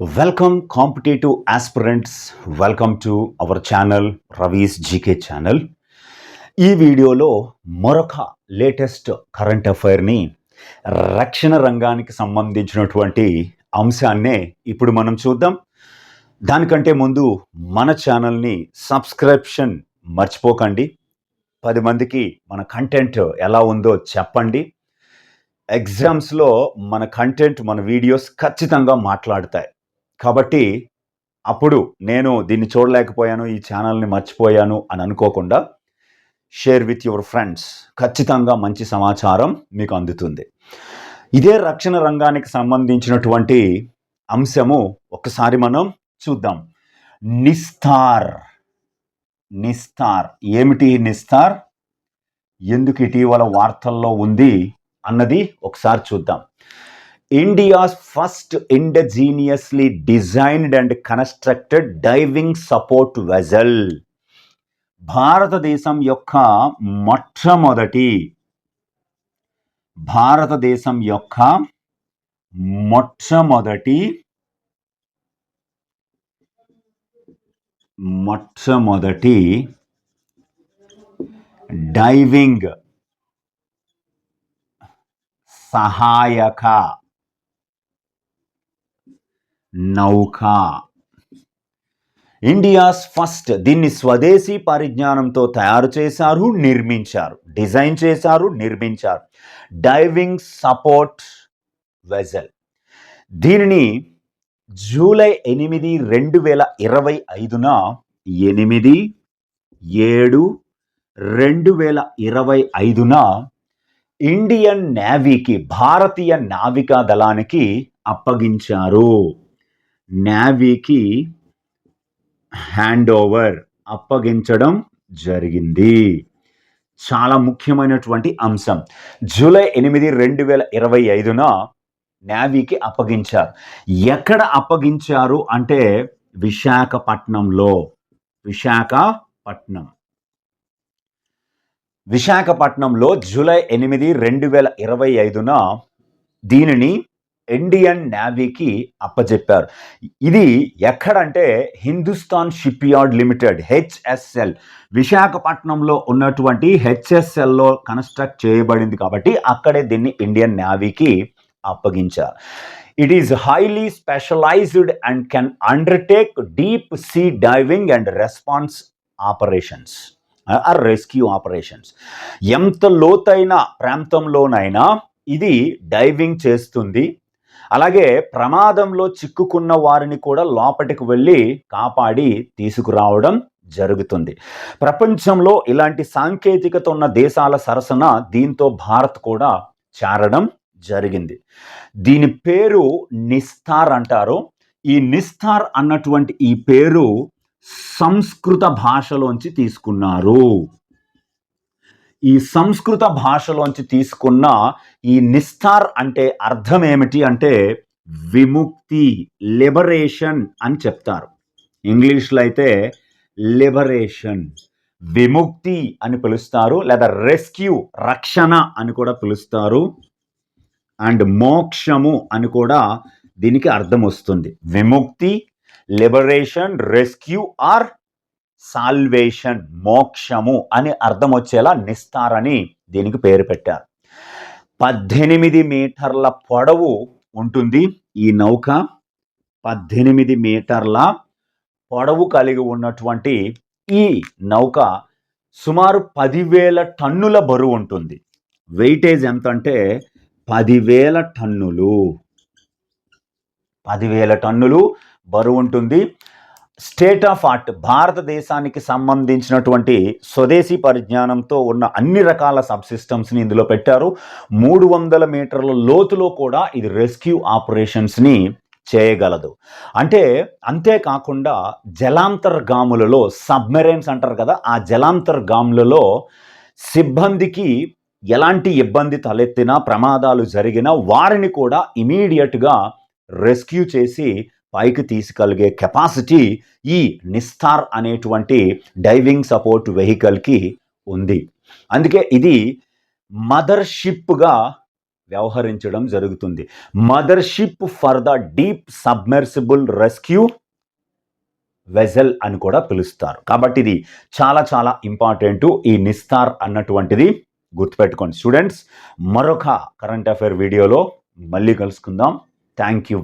Welcome competitive aspirants welcome to our channel Ravi's GK channel ఈ వీడియోలో మరొక latest current అఫైర్ని రక్షణ రంగానికి సంబంధించినటువంటి అంశాన్నే ఇప్పుడు మనం చూద్దాం. దానికంటే ముందు మన ఛానల్ని సబ్స్క్రిప్షన్ మర్చిపోకండి. పది మందికి మన కంటెంట్ ఎలా ఉందో చెప్పండి. ఎగ్జామ్స్లో మన కంటెంట్ మన వీడియోస్ ఖచ్చితంగా మాట్లాడతాయి. కాబట్టి అప్పుడు నేను దీన్ని చూడలేకపోయాను ఈ ఛానల్ని మర్చిపోయాను అని అనుకోకుండా షేర్ విత్ యువర్ ఫ్రెండ్స్. ఖచ్చితంగా మంచి సమాచారం మీకు అందుతుంది. ఇదే రక్షణ రంగానికి సంబంధించినటువంటి అంశము ఒకసారి మనం చూద్దాం. నిస్తార్. నిస్తార్. ఏమిటి నిస్తార్? ఎందుకు ఇటీవల వార్తల్లో ఉంది అన్నది ఒకసారి చూద్దాం. India's first indigenously designed and constructed diving support vessel భారతదేశం యొక్క మొట్టమొదటి భారతదేశం యొక్క మొట్టమొదటి మొట్టమొదటి డైవింగ్ సహాయక నౌకా. ఇండియాస్ ఫస్ట్ దీన్ని స్వదేశీ పరిజ్ఞానంతో తయారు చేశారు నిర్మించారు డిజైన్ చేశారు నిర్మించారు. Diving support vessel. దీనిని జూలై ఎనిమిది రెండు వేల ఇరవై ఐదున ఎనిమిది ఏడు రెండు వేల ఇరవై ఐదున ఇండియన్ నేవీకి భారతీయ నావికా దళానికి అప్పగించారు. న్యావీకి హ్యాండ్ ఓవర్ అప్పగించడం జరిగింది. చాలా ముఖ్యమైనటువంటి అంశం. జూలై ఎనిమిది రెండు వేల ఇరవై ఐదున నావీకి అప్పగించారు. ఎక్కడ అప్పగించారు అంటే విశాఖపట్నంలో. విశాఖపట్నం. విశాఖపట్నంలో జూలై ఎనిమిది రెండు వేల ఇరవై ఐదున దీనిని ఇండియన్ నేవీకి అప్పచెప్పారు ఇది ఎక్కడంటే Hindustan shipyard limited HSL విశాఖపట్నంలో ఉన్నటువంటి హెచ్ఎస్ఎల్లో కన్స్ట్రక్ట్ చేయబడింది కాబట్టి అక్కడే దీన్ని ఇండియన్ నేవీకి అప్పగించారు. It is highly specialised and can undertake deep sea diving and response operations or rescue operations ఎంత లోతైన ప్రాంతంలోనైనా ఇది డైవింగ్ చేస్తుంది. అలాగే ప్రమాదంలో చిక్కుకున్న వారిని కూడా లోపటికి వెళ్ళి కాపాడి తీసుకురావడం జరుగుతుంది. ప్రపంచంలో ఇలాంటి సాంకేతికత ఉన్న దేశాల సరసన దీంతో భారత్ కూడా చేరడం జరిగింది. దీని పేరు నిస్తార్ అంటారు. ఈ నిస్తార్ అన్నటువంటి ఈ పేరు సంస్కృత భాషలోంచి తీసుకున్నారు. ఈ సంస్కృత భాషలోంచి తీసుకున్న ఈ నిస్తార్ అంటే అర్థం ఏమిటి అంటే విముక్తి లిబరేషన్ అని చెప్తారు. ఇంగ్లీష్లో అయితే లిబరేషన్ విముక్తి అని పిలుస్తారు లేదా రెస్క్యూ రక్షణ అని కూడా పిలుస్తారు అండ్ మోక్షము అని కూడా దీనికి అర్థం వస్తుంది. విముక్తి లిబరేషన్ రెస్క్యూ ఆర్ సాల్వేషన్ మోక్షము అని అర్థం వచ్చేలా నిస్తారని దీనికి పేరు పెట్టారు. పద్దెనిమిది మీటర్ల పొడవు ఉంటుంది ఈ నౌక. పద్దెనిమిది మీటర్ల పొడవు కలిగి ఉన్నటువంటి ఈ నౌక సుమారు పదివేల టన్నుల బరువు ఉంటుంది. వెయిటేజ్ ఎంత అంటే పదివేల టన్నులు. పదివేల టన్నులు బరువు ఉంటుంది. స్టేట్ ఆఫ్ ఆర్ట్ భారతదేశానికి సంబంధించినటువంటి స్వదేశీ పరిజ్ఞానంతో ఉన్న అన్ని రకాల సబ్ సిస్టమ్స్ని ఇందులో పెట్టారు. మూడు వందల మీటర్ల లోతులో కూడా ఇది రెస్క్యూ ఆపరేషన్స్ని చేయగలదు. అంటే అంతేకాకుండా జలాంతర్గాములలో సబ్మెరైన్స్ అంటారు కదా ఆ జలాంతర్గాములలో సిబ్బందికి ఎలాంటి ఇబ్బంది తలెత్తినా ప్రమాదాలు జరిగినా వారిని కూడా ఇమీడియట్గా రెస్క్యూ చేసి పైకి తీసుకలిగే కెపాసిటీ ఈ నిస్తార్ అనేటువంటి డైవింగ్ సపోర్ట్ వెహికల్కి ఉంది. అందుకే ఇది మదర్ షిప్గా వ్యవహరించడం జరుగుతుంది. Mothership for the deep submersible rescue vessel అని కూడా పిలుస్తారు. కాబట్టి ఇది చాలా చాలా ఇంపార్టెంట్ ఈ నిస్తార్ అన్నటువంటిది గుర్తుపెట్టుకోండి. స్టూడెంట్స్ మరొక కరెంట్ అఫైర్ వీడియోలో మళ్ళీ కలుసుకుందాం. Thank you.